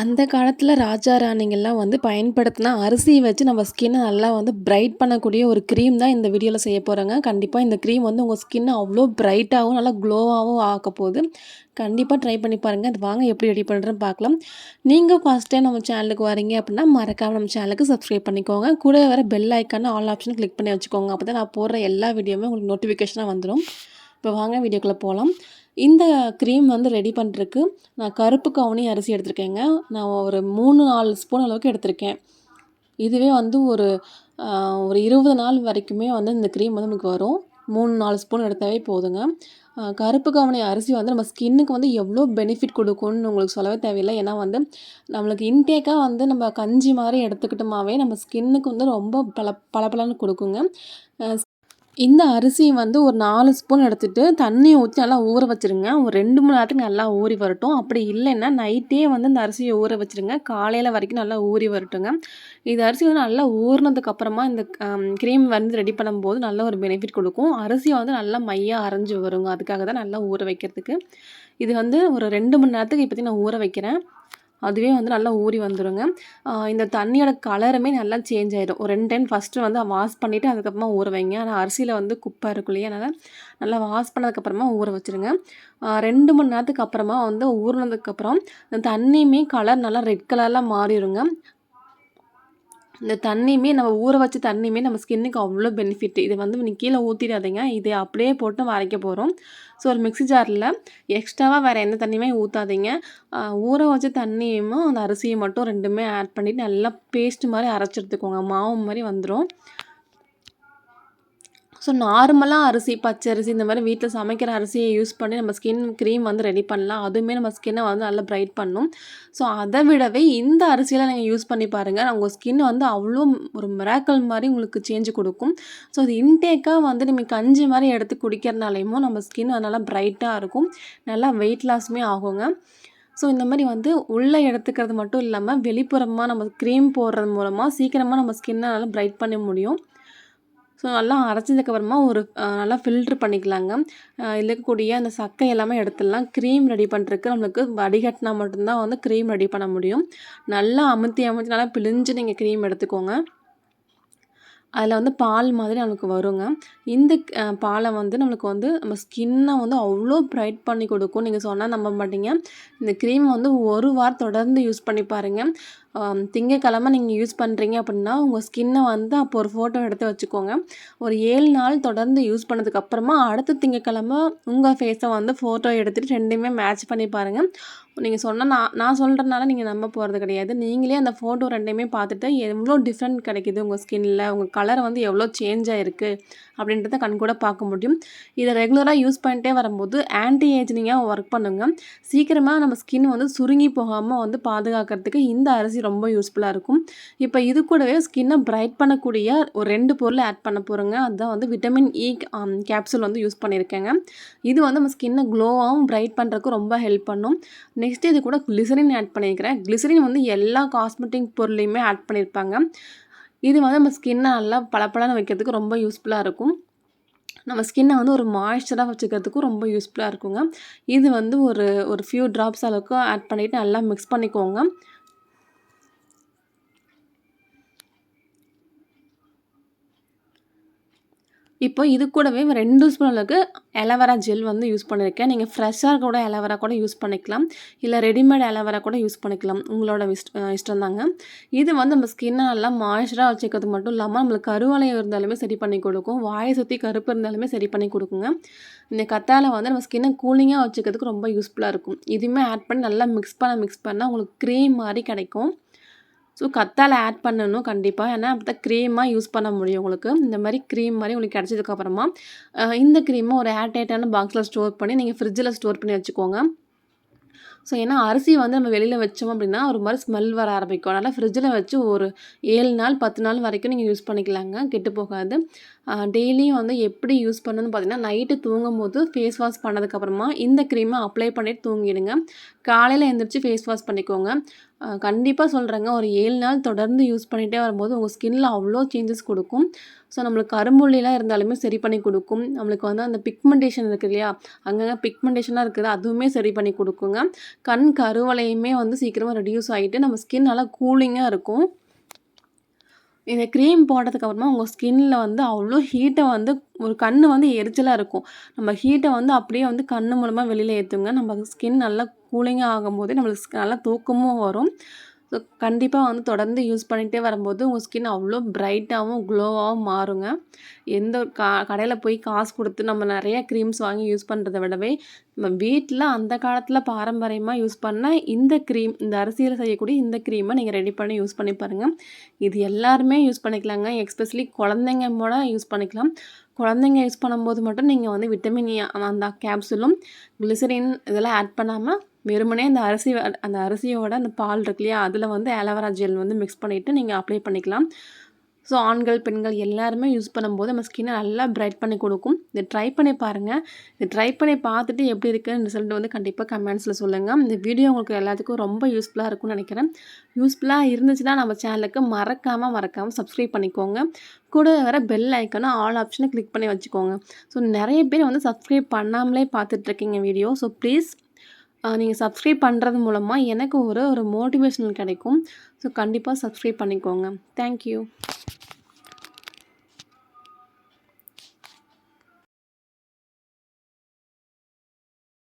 அந்த காலத்தில் ராஜா, ராணிங்கெல்லாம் வந்து பயன்படுத்தினா அரிசி வச்சு நம்ம ஸ்கின்னை நல்லா வந்து பிரைட் பண்ணக்கூடிய ஒரு க்ரீம் தான் இந்த வீடியோவில் செய்ய போகிறாங்க கண்டிப்பாக இந்த க்ரீம் வந்து உங்கள் ஸ்கின்னை அவ்வளோ பிரைட்டாகவும் நல்லா க்ளோவாகவும் ஆக்க போகுது கண்டிப்பாக ட்ரை பண்ணி பாருங்க. அது வாங்க எப்படி ரெடி பண்றேன்னு பார்க்கலாம். நீங்கள் ஃபஸ்ட் டைம் நம்ம சேனலுக்கு வரீங்க அப்படின்னா, மறக்காம நம்ம சேனலுக்கு சப்ஸ்கிரைப் பண்ணிக்கோங்க. கூட வர பெல் ஐக்கான ஆல் ஆப்ஷன் கிளிக் பண்ணி வச்சுக்கோங்க. அப்பதான் நான் போடுற எல்லா வீடியோவுமே உங்களுக்கு நோட்டிஃபிகேஷனாக வந்துடும் இப்போ வாங்க வீடியோக்குள்ளே போகலாம் இந்த க்ரீம் வந்து ரெடி பண்ணுறதுக்கு நான் கருப்பு கவுனி அரிசி எடுத்திருக்கேங்க. நான் ஒரு 3, 4 ஸ்பூன் அளவுக்கு எடுத்திருக்கேன். இதுவே வந்து ஒரு ஒரு 20 நாள் வரைக்குமே வந்து இந்த க்ரீம் வந்து நமக்கு வரும். 3, 4 ஸ்பூன் எடுத்தாவே போதுங்க. கருப்பு கவுனி அரிசி வந்து நம்ம ஸ்கின்னுக்கு வந்து எவ்வளோ பெனிஃபிட் கொடுக்கும்னு உங்களுக்கு சொல்லவே தேவையில்லை ஏன்னா வந்து நம்மளுக்கு இன்டேக்காக வந்து நம்ம கஞ்சி மாதிரி எடுத்துக்கிட்டோமாவே நம்ம ஸ்கின்னுக்கு வந்து ரொம்ப பள பளபளன்னு கொடுக்குங்க இந்த அரிசியை வந்து ஒரு நாலு ஸ்பூன் எடுத்துகிட்டு தண்ணி ஊற்றி நல்லா ஊற வச்சுருங்க. ஒரு ரெண்டு மணி நேரத்துக்கு நல்லா ஊறி வரட்டும். அப்படி இல்லைன்னா நைட்டே வந்து இந்த அரிசியை ஊற வச்சுருங்க. காலையில் வரைக்கும் நல்லா ஊறி வரட்டுங்க. இந்த அரிசி வந்து நல்லா ஊறினதுக்கப்புறமா இந்த கிரீம் க்ரீம் வந்து ரெடி பண்ணும்போது நல்ல ஒரு பெனிஃபிட் கொடுக்கும் அரிசியை வந்து நல்லா மையாக அரைஞ்சு வருங்க. அதுக்காக தான் நல்லா ஊற வைக்கிறதுக்கு. இது வந்து ஒரு ரெண்டு மணி நேரத்துக்கு இப்போதைக்கு நான் ஊற வைக்கிறேன். அதுவே வந்து நல்லா ஊறி வந்துருங்க. இந்த தண்ணியோட கலருமே நல்லா சேஞ்ச் ஆகிடும் ஒரு ரெண்டு டைம் ஃபஸ்ட்டு வந்து வாஷ் பண்ணிவிட்டு அதுக்கப்புறமா ஊற வைங்க. ஆனால் அரிசியில் வந்து குப்பை இருக்கும் இல்லையா? அதனால் நல்லா வாஷ் பண்ணதுக்கப்புறமா ஊற வச்சுருங்க. ரெண்டு மணி நேரத்துக்கு அப்புறமா வந்து ஊறினதுக்கப்புறம் இந்த தண்ணியுமே கலர் நல்லா ரெட் கலரில் மாறிடுங்க இந்த தண்ணியுமே நம்ம ஊற வச்ச தண்ணியுமே நம்ம ஸ்கின்னுக்கு அவ்வளோ பெனிஃபிட். இதை வந்து நீங்கள் கீழே ஊற்றிடாதீங்க இதை அப்படியே போட்டு வரைக்க போகிறோம் ஸோ ஒரு மிக்ஸி ஜாரில் எக்ஸ்ட்ராவாக வேறு எந்த தண்ணியுமே ஊற்றாதீங்க ஊற வச்ச தண்ணியும், அந்த அரிசியும் மட்டும் ரெண்டுமே ஆட் பண்ணிவிட்டு நல்லா பேஸ்ட் மாதிரி அரைச்சி எடுத்துக்கோங்க. மாவு மாதிரி வந்துடும் ஸோ நார்மலாக அரிசி, பச்சை அரிசி இந்த மாதிரி வீட்டில் சமைக்கிற அரிசியை யூஸ் பண்ணி நம்ம ஸ்கின் க்ரீம் வந்து ரெடி பண்ணலாம். அதுவுமே நம்ம ஸ்கின்னை வந்து நல்லா பிரைட் பண்ணும். ஸோ அதை விடவே இந்த அரிசியெல்லாம் நீங்கள் யூஸ் பண்ணி பாருங்கள் உங்கள் ஸ்கின் வந்து அவ்வளோ ஒரு மிராக்கல் மாதிரி உங்களுக்கு சேஞ்ச் கொடுக்கும் ஸோ அது இன்டேக்காக வந்து நம்ம கஞ்சி மாதிரி எடுத்து குடிக்கிறனாலையும் நம்ம ஸ்கின் நல்லா ப்ரைட்டாக இருக்கும். நல்லா வெயிட் லாஸுமே ஆகுங்க. ஸோ இந்த மாதிரி வந்து உள்ளே எடுத்துக்கிறது மட்டும் இல்லாமல் வெளிப்புறமாக நம்ம க்ரீம் போடுறது மூலமாக சீக்கிரமாக நம்ம ஸ்கின்னை நல்லா பிரைட் பண்ண முடியும். ஸோ நல்லா அரைச்சதுக்கப்புறமா ஒரு நல்லா ஃபில்ட்ரு பண்ணிக்கலாங்க. இருக்கக்கூடிய அந்த சக்கை எல்லாமே எடுத்துடலாம். க்ரீம் ரெடி பண்ணுறதுக்கு நம்மளுக்கு வடிகட்டினா மட்டும்தான் வந்து க்ரீம் ரெடி பண்ண முடியும். நல்லா அமுத்தி, அமுத்தி நல்லா பிழிஞ்சு நீங்கள் க்ரீம் எடுத்துக்கோங்க. அதில் வந்து பால் மாதிரி நம்மளுக்கு வருங்க. இந்த பாலை வந்து நம்மளுக்கு வந்து நம்ம ஸ்கின்னை வந்து அவ்வளோ ப்ரைட் பண்ணி கொடுக்கும் நீங்கள் சொன்னால் நம்ப மாட்டீங்க. இந்த க்ரீம் வந்து ஒரு வாரம் தொடர்ந்து யூஸ் பண்ணி பாருங்கள் திங்கக்கிழம நீங்கள் யூஸ் பண்ணுறீங்க அப்படின்னா, உங்கள் ஸ்கின்னை வந்து அப்போ ஒரு ஃபோட்டோ எடுத்து வச்சுக்கோங்க. ஒரு ஏழு நாள் தொடர்ந்து யூஸ் பண்ணதுக்கப்புறமா அடுத்த திங்கக்கிழம உங்கள் ஃபேஸை வந்து ஃபோட்டோ எடுத்துகிட்டு ரெண்டுமே மேட்ச் பண்ணி பாருங்கள் நீங்கள் சொன்னால் நான் நான் சொல்கிறனால நீங்கள் நம்ப போகிறது கிடையாது. நீங்களே அந்த ஃபோட்டோ ரெண்டையுமே பார்த்துட்டு எவ்வளோ டிஃப்ரெண்ட் கிடைக்குது உங்கள் ஸ்கின்னில் உங்கள் கலர் வந்து எவ்வளோ சேஞ்ச் ஆகிருக்கு அப்படின்றத கண்கூட பார்க்க முடியும். இதை ரெகுலராக யூஸ் பண்ணிட்டே வரும்போது ஆன்டி ஏஜினிங்காக ஒர்க் பண்ணுங்கள் சீக்கிரமாக நம்ம ஸ்கின் வந்து சுருங்கி போகாமல் வந்து பாதுகாக்கிறதுக்கு இந்த அரிசி ரொம்ப யூஸ்ஃபுல்லாக இருக்கும். இப்போ இது கூடவே ஸ்கின்னை பிரைட் பண்ணக்கூடிய ஒரு ரெண்டு பொருள் ஆட் பண்ண போகிறோங்க அதுதான் வந்து விட்டமின் இ கேப்சூல் வந்து யூஸ் பண்ணியிருக்கேங்க. இது வந்து நம்ம ஸ்கின்னை க்ளோவாகவும் பிரைட் பண்ணுறக்கு ரொம்ப ஹெல்ப் பண்ணும். நெக்ஸ்ட் இது கூட கிளிசரின் ஆட் பண்ணியிருக்கிறேன். கிளிசரின் வந்து எல்லா காஸ்மெட்டிக் பொருளையுமே ஆட் பண்ணியிருப்பாங்க. இது வந்து நம்ம ஸ்கின்னை நல்லா பளபளன்னு வைக்கிறதுக்கு ரொம்ப யூஸ்ஃபுல்லாக இருக்கும். நம்ம ஸ்கின்னை வந்து ஒரு மாய்ஸ்சரா வச்சுக்கிறதுக்கும் ரொம்ப யூஸ்ஃபுல்லாக இருக்குங்க. இது வந்து ஒரு ஒரு ஃபியூ ட்ராப்ஸ் அளவுக்கு ஆட் பண்ணிவிட்டு நல்லா மிக்ஸ் பண்ணிக்கோங்க. இப்போ இது கூடவே ரெண்டு ஸ்பூன் அளவுக்கு ஆலோவேரா ஜெல் வந்து யூஸ் பண்ணியிருக்கேன். நீங்கள் ஃப்ரெஷ்ஷாக கூட ஆலோவேரா கூட யூஸ் பண்ணிக்கலாம். இல்லை ரெடிமேட் ஆலோவேரா கூட யூஸ் பண்ணிக்கலாம். உங்களோட இஷ்ட இஷ்டம் தாங்க. இது வந்து நம்ம ஸ்கின்னை நல்லா மாய்ஸ்சரா வச்சுக்கிறது மட்டும் இல்லாமல் நம்மளுக்கு கருவளையம் இருந்தாலுமே சரி பண்ணி கொடுக்கும் வாயை சுற்றி கருப்பு இருந்தாலுமே சரி பண்ணி கொடுக்குங்க இந்த கத்தால வந்து நம்ம ஸ்கின்னை கூலிங்காக வச்சுக்கிறதுக்கு ரொம்ப யூஸ்ஃபுல்லாக இருக்கும். இதுவுமே ஆட் பண்ணி நல்லா மிக்ஸ் பண்ண மிக்ஸ் பண்ணால் உங்களுக்கு க்ரீம் மாதிரி கிடைக்கும். ஸோ கத்தாழை ஆட் பண்ணணும் கண்டிப்பாக ஏன்னா அப்பதான் க்ரீமாக யூஸ் பண்ண முடியும் உங்களுக்கு. இந்த மாதிரி க்ரீம் மாதிரி உங்களுக்கு கிடச்சதுக்கப்புறமா இந்த க்ரீமை ஒரு ஏர்டைட்டான பாக்ஸில் ஸ்டோர் பண்ணி நீங்கள் ஃப்ரிட்ஜில் ஸ்டோர் பண்ணி வச்சுக்கோங்க. ஸோ ஏன்னா அரிசி வந்து நம்ம வெளியில் வச்சோம் அப்படின்னா, ஒரு மாதிரி ஸ்மெல் வர ஆரம்பிக்கும். அதனால் ஃப்ரிட்ஜில் வச்சு ஒரு ஏழு நாள், 10 நாள் வரைக்கும் நீங்கள் யூஸ் பண்ணிக்கலாங்க. கெட்டு போகாது. டெய்லியும் வந்து எப்படி யூஸ் பண்ணணும்னு பார்த்தீங்கன்னா, நைட்டு தூங்கும்போது ஃபேஸ் வாஷ் பண்ணதுக்கப்புறமா இந்த க்ரீமை அப்ளை பண்ணிட்டு தூங்கிடுங்க. காலையில் எழுந்திரிச்சு ஃபேஸ் வாஷ் பண்ணிக்கோங்க. கண்டிப்பாக சொல்கிறேங்க ஒரு ஏழு நாள் தொடர்ந்து யூஸ் பண்ணிகிட்டே வரும்போது உங்கள் ஸ்கின்ல அவ்வளோ சேஞ்சஸ் கொடுக்கும். ஸோ நம்மளுக்கு கரும்புள்ளிலாம் இருந்தாலுமே சரி பண்ணி கொடுக்கும். நம்மளுக்கு வந்து அந்த பிக்மெண்டேஷன் இருக்குது இல்லையா? அங்கங்கே பிக்மெண்டேஷனாக இருக்குது. அதுவுமே சரி பண்ணி கொடுக்குங்க. கண் கருவலையுமே வந்து சீக்கிரமாக ரெடியூஸ் ஆகிட்டு நம்ம ஸ்கின் நல்லா கூலிங்காக இருக்கும். இந்த க்ரீம் போட்டதுக்கு அப்புறமா ஸ்கின்னில் வந்து அவ்வளோ ஹீட்டை வந்து ஒரு கண் வந்து எரிச்சலாக இருக்கும். நம்ம ஹீட்டை வந்து அப்படியே வந்து கண் மூலமாக வெளியில் ஏற்றுங்க நம்ம ஸ்கின் நல்லா கூலிங்காக ஆகும்போது நம்மளுக்கு நல்லா தூக்கமும் வரும். ஸோ கண்டிப்பாக வந்து தொடர்ந்து யூஸ் பண்ணிகிட்டே வரும்போது உங்கள் ஸ்கின் அவ்வளோ ப்ரைட்டாகவும் க்ளோவாகவும் மாறுங்க. எந்த ஒரு க கடையில் போய் காசு கொடுத்து நம்ம நிறைய க்ரீம்ஸ் வாங்கி யூஸ் பண்ணுறத விடவே, நம்ம வீட்டில் அந்த காலத்தில் பாரம்பரியமாக யூஸ் பண்ண இந்த க்ரீம், இந்த அரிசியில் செய்யக்கூடிய இந்த க்ரீமை நீங்கள் ரெடி பண்ணி யூஸ் பண்ணி பாருங்கள் இது எல்லாருமே யூஸ் பண்ணிக்கலாங்க. எக்ஸ்பெஷலி குழந்தைங்க கூட யூஸ் பண்ணிக்கலாம். குழந்தைங்க யூஸ் பண்ணும்போது மட்டும் நீங்கள் வந்து விட்டமின் e, அந்த கேப்சூலும், கிளிசரின் இதெல்லாம் ஆட் பண்ணாமல் வெறுமனே அந்த அரிசி அந்த அரிசியோட அந்த பால் இருக்கு இல்லையா? அதில் வந்து ஆலோவேரா ஜெல் வந்து மிக்ஸ் பண்ணிவிட்டு நீங்கள் அப்ளை பண்ணிக்கலாம். ஸோ ஆண்கள், பெண்கள் எல்லாருமே யூஸ் பண்ணும்போது நம்ம ஸ்கின்னை நல்லா பிரைட் பண்ணி கொடுக்கும் இதை ட்ரை பண்ணி பாருங்கள் இதை ட்ரை பண்ணி பார்த்துட்டு எப்படி இருக்குன்னு ரிசல்ட் வந்து கண்டிப்பாக கமெண்ட்ஸில் சொல்லுங்கள் இந்த வீடியோ உங்களுக்கு எல்லாத்துக்கும் ரொம்ப யூஸ்ஃபுல்லாக இருக்கும்னு நினைக்கிறேன் யூஸ்ஃபுல்லாக இருந்துச்சுன்னா நம்ம சேனலுக்கு மறக்காமல் மறக்காமல் சப்ஸ்கிரைப் பண்ணிக்கோங்க. கூட வர பெல் ஐக்கனை ஆல் ஆப்ஷனை கிளிக் பண்ணி வச்சுக்கோங்க. ஸோ நிறைய பேர் வந்து சப்ஸ்கிரைப் பண்ணாமலே பார்த்துட்ருக்கீங்க வீடியோ. ஸோ ப்ளீஸ் நீங்கள் சப்ஸ்கிரைப் பண்ணுறது மூலமாக எனக்கு ஒரு ஒரு மோட்டிவேஷனல் கிடைக்கும். ஸோ கண்டிப்பாக சப்ஸ்கிரைப் பண்ணிக்கோங்க. தேங்க்யூ